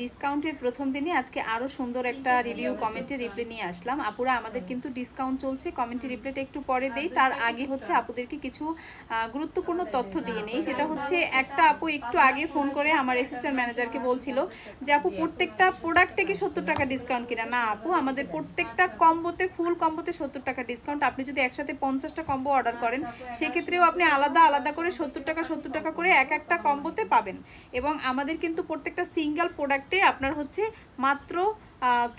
ডিসকাউন্টের প্রথম দিনে আজকে আরও সুন্দর একটা রিভিউ কমেন্টে রিপ্লে নিয়ে আসলাম। আপুরা আমাদের কিন্তু ডিসকাউন্ট চলছে কমেন্টে রিপ্লেটা একটু পরে দেই। তার আগে হচ্ছে আপুদেরকে কিছু গুরুত্বপূর্ণ তথ্য দিয়ে নেই। সেটা হচ্ছে একটা আপু একটু আগে ফোন করে আমার অ্যাসিস্ট্যান্ট ম্যানেজারকে বলছিল যে আপু প্রত্যেকটা প্রোডাক্টে কি সত্তর টাকা ডিসকাউন্ট কিনা? না আপু আমাদের প্রত্যেকটা কম্বোতে ফুল কম্বোতে সত্তর টাকা ডিসকাউন্ট আপনি যদি একসাথে পঞ্চাশটা কম্বো অর্ডার করেন সেক্ষেত্রেও আপনি আলাদা আলাদা করে সত্তর টাকা সত্তর টাকা করে এক একটা কম্বোতে পাবেন। এবং আমাদের কিন্তু প্রত্যেকটা সিঙ্গেল প্রোডাক্টে আপনার হচ্ছে মাত্র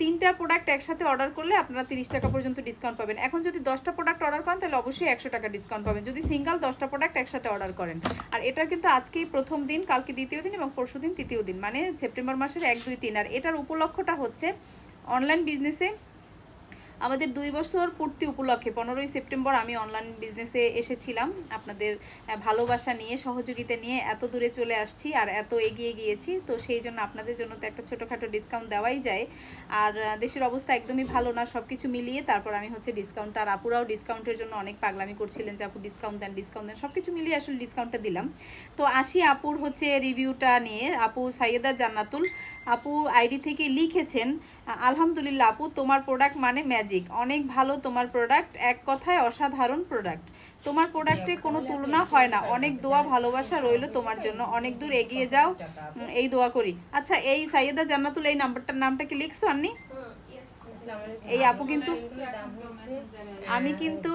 তিনটা প্রোডাক্ট একসাথে অর্ডার করলে আপনারা তিরিশ টাকা পর্যন্ত ডিসকাউন্ট পাবেন। এখন যদি দশটা প্রোডাক্ট অর্ডার করেন, তাহলে অবশ্যই একশো টাকা ডিসকাউন্ট পাবেন। যদি সিঙ্গেল দশটা প্রোডাক্ট একসাথে অর্ডার করেন। আর এটার কিন্তু আজকেই প্রথম দিন, কালকে দ্বিতীয় দিন এবং পরশু দিন তৃতীয় দিন। মানে সেপ্টেম্বর মাসের এক, দুই, তিন। আর এটার উপলক্ষটা হচ্ছে অনলাইন বিজনেসে আমাদের দুই বছর পূর্তি উপলক্ষে, পনেরোই সেপ্টেম্বর আমি অনলাইন বিজনেসে এসেছিলাম। আপনাদের ভালোবাসা নিয়ে, সহযোগিতা নিয়ে এত দূরে চলে আসছি আর এত এগিয়ে গিয়েছি। তো সেই জন্য আপনাদের জন্য তো একটা ছোটোখাটো ডিসকাউন্ট দেওয়াই যায়। আর দেশের অবস্থা একদমই ভালো না সব কিছু মিলিয়ে তারপর আমি হচ্ছে ডিসকাউন্ট আর আপুরাও ডিসকাউন্টের জন্য অনেক পাগলামি করছিলেন যে আপু ডিসকাউন্ট দেন ডিসকাউন্ট দেন সব কিছু মিলিয়ে আসলে ডিসকাউন্টটা দিলাম। তো আসি আপুর হচ্ছে রিভিউটা নিয়ে। আপু সাইয়েদা জান্নাতুল। আপু আইডি থেকে লিখেছেন আলহামদুলিল্লাহ আপু, তোমার প্রোডাক্ট মানে ম্যাজিক অনেক ভালো তোমার প্রোডাক্ট এক কথায় অসাধারণ প্রোডাক্ট তোমার প্রোডাক্টে কোনো তুলনা হয় না অনেক দোয়া ভালোবাসা রইল তোমার জন্য অনেক দূর এগিয়ে যাও এই দোয়া করি আচ্ছা এই সাইয়েদা জান্নাতুল এই নাম্বারটার নামটা কি লিখছো আন্নি এই আপু কিন্তু আমি কিন্তু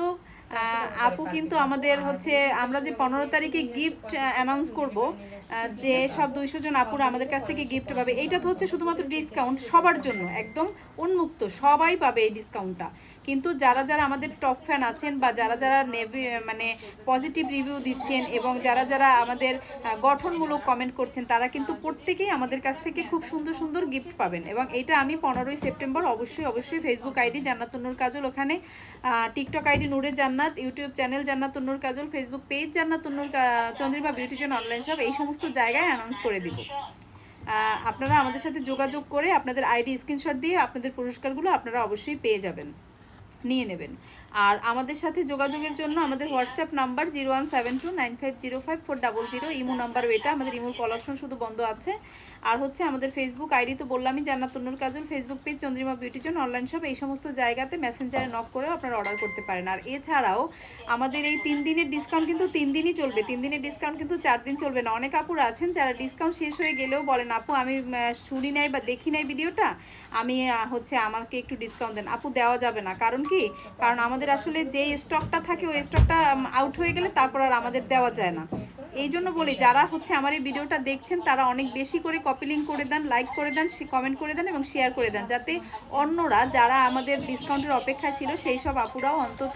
আপু কিন্তু আমাদের হচ্ছে, আমরা যে পনেরো তারিখে গিফট অ্যানাউন্স করব যে সব দুইশো জন আপুরা আমাদের কাছ থেকে গিফট পাবে। এইটা তো হচ্ছে শুধুমাত্র ডিসকাউন্ট সবার জন্য, একদম উন্মুক্ত, সবাই পাবে এই ডিসকাউন্টটা কিন্তু যারা যারা আমাদের টপ ফ্যান আছেন বা যারা যারা নেভি মানে পজিটিভ রিভিউ দিচ্ছেন এবং যারা যারা আমাদের গঠনমূলক কমেন্ট করছেন, তারা কিন্তু প্রত্যেকেই আমাদের কাছ থেকে খুব সুন্দর সুন্দর গিফট পাবেন। এবং এটা আমি পনেরোই সেপ্টেম্বর অবশ্যই অবশ্যই ফেসবুক আইডি জান্নাতুন্নুর কাজল ওখানে টিকটক আইডি নূরে জান্নাত ইউটিউব চ্যানেল জান্নাত উন্নুর কাজল ফেসবুক পেজ জান্নাত উন্নুর চন্দ্রিমা বিউটিজন অনলাইন সব এই সমস্ত জায়গায় অ্যানাউন্স করে দিব। আপনারা আমাদের সাথে যোগাযোগ করে আপনাদের আইডি স্ক্রিনশট দিয়ে আপনাদের পুরস্কারগুলো আপনারা অবশ্যই পেয়ে যাবেন। নিয়ে নেবেন। আর আমাদের সাথে যোগাযোগের জন্য আমাদের WhatsApp number zero one seven two nine five zero five four double zero imo number এটা, আমাদের ইমোর কল অপশন শুধু বন্ধ আছে। আর হচ্ছে আমাদের ফেসবুক আইডি তো বললামই Jannatunnur Kajal Facebook page Chandrima Beautyzone online shop এই সমস্ত জায়গাতে মেসেঞ্জারে নক করেও আপনারা অর্ডার করতে পারেন। আর এছাড়াও আমাদের এই তিন দিনের ডিসকাউন্ট কিন্তু তিন দিনই চলবে। তিন দিনের ডিসকাউন্ট কিন্তু চার দিন চলবে না। অনেক আপুর আছেন যারা ডিসকাউন্ট শেষ হয়ে গেলেও বলেন, আপু, আমি শুনি নাই বা দেখি নাই ভিডিওটা আমি হচ্ছে আমাকে একটু ডিসকাউন্ট দেন। আপু, দেওয়া যাবে না। কারণ কি? কারণ আমাদের আসলে যে স্টকটা থাকে, ওই স্টকটা আউট হয়ে গেলে তারপর আর আমাদের দেওয়া যায় না। এই জন্য বলি, যারা হচ্ছে আমার এই ভিডিওটা দেখছেন, তারা অনেক বেশি করে কপি লিঙ্ক করে দেন লাইক করে দেন কমেন্ট করে দেন এবং শেয়ার করে দেন, যাতে অন্যরা যারা আমাদের ডিসকাউন্টের অপেক্ষায় ছিল, সেই সব আপুরাও অন্তত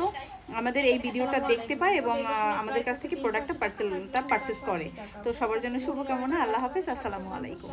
আমাদের এই ভিডিওটা দেখতে পায় এবং আমাদের কাছ থেকে প্রোডাক্টটা পার্সেলটা পারচেস করে। তো সবার জন্য শুভকামনা, আল্লাহ হাফেজ, আসসালামু আলাইকুম।